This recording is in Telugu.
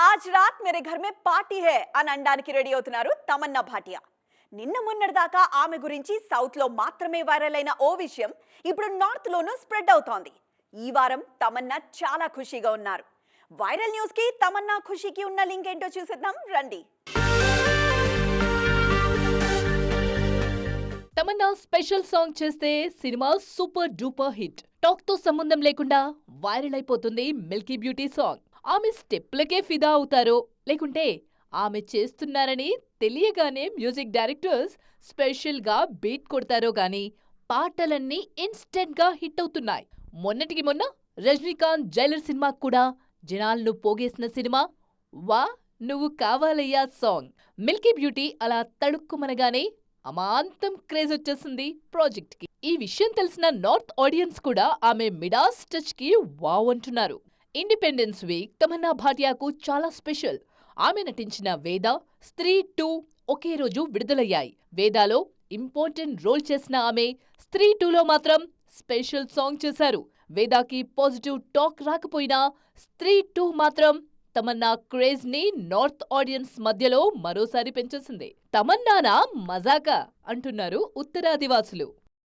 ఆజ్ రాత్ మేరే ఘర్ మే పార్టీ హే అని అనడానికి రెడీ అవుతున్నారు తమన్నా భాటియా నిన్న మొన్నటిదాకా ఆమె గురించి సౌత్లో మాత్రమే వైరల్ అయిన ఓ విషయం ఇప్పుడు నార్త్ లోనూ స్ప్రెడ్ అవుతోంది ఈ వారం తమన్నా చాలా ఖుషీగా ఉన్నారు వైరల్ న్యూస్కి తమన్నా ఖుషీకి ఉన్న లింక్ ఏంటో చూసేద్దాం రండి తమన్నా స్పెషల్ సాంగ్ చేస్తే సినిమా సూపర్ డూపర్ హిట్ టాక్తో సంబంధం లేకుండా వైరల్ అయిపోతుంది మిల్కీ బ్యూటీ సాంగ్ ఆమె స్టెప్లకే ఫిదా అవుతారో లేకుంటే ఆమె చేస్తున్నారని తెలియగానే మ్యూజిక్ డైరెక్టర్స్ స్పెషల్గా బీట్ కొడతారో గాని పాటలన్నీ ఇన్స్టెంట్గా హిట్ అవుతున్నాయి. మొన్నటికి మొన్న రజనీకాంత్ జైలర్ సినిమా కూడా జనాలను పోగేసిన సినిమా. వా నువ్వు కావాలయ్యా సాంగ్. మిల్కీ బ్యూటీ అలా తడుక్కుమనగానే అమాంతం క్రేజ్ వచ్చేసింది ప్రాజెక్ట్కి. ఈ విషయం తెలిసిన నార్త్ ఆడియన్స్ కూడా ఆమె మిడాస్ టచ్కి వావ్ అంటున్నారు. ఇండిపెండెన్స్ వీక్ తమన్నా భాటియాకు చాలా స్పెషల్. ఆమె నటించిన వేద స్త్రీ టూ ఒకే రోజు విడుదలయ్యాయి. వేదాలో ఇంపార్టెంట్ రోల్ చేసిన ఆమె స్త్రీ టూలో మాత్రం స్పెషల్ సాంగ్ చేశారు. వేదాకి పాజిటివ్ టాక్ రాకపోయినా స్త్రీ టూ మాత్రం తమన్నా క్రేజ్ని నార్త్ ఆడియన్స్ మధ్యలో మరోసారి పెంచేసింది. తమన్నానా మజాకా అంటున్నారు ఉత్తరాదివాసులు.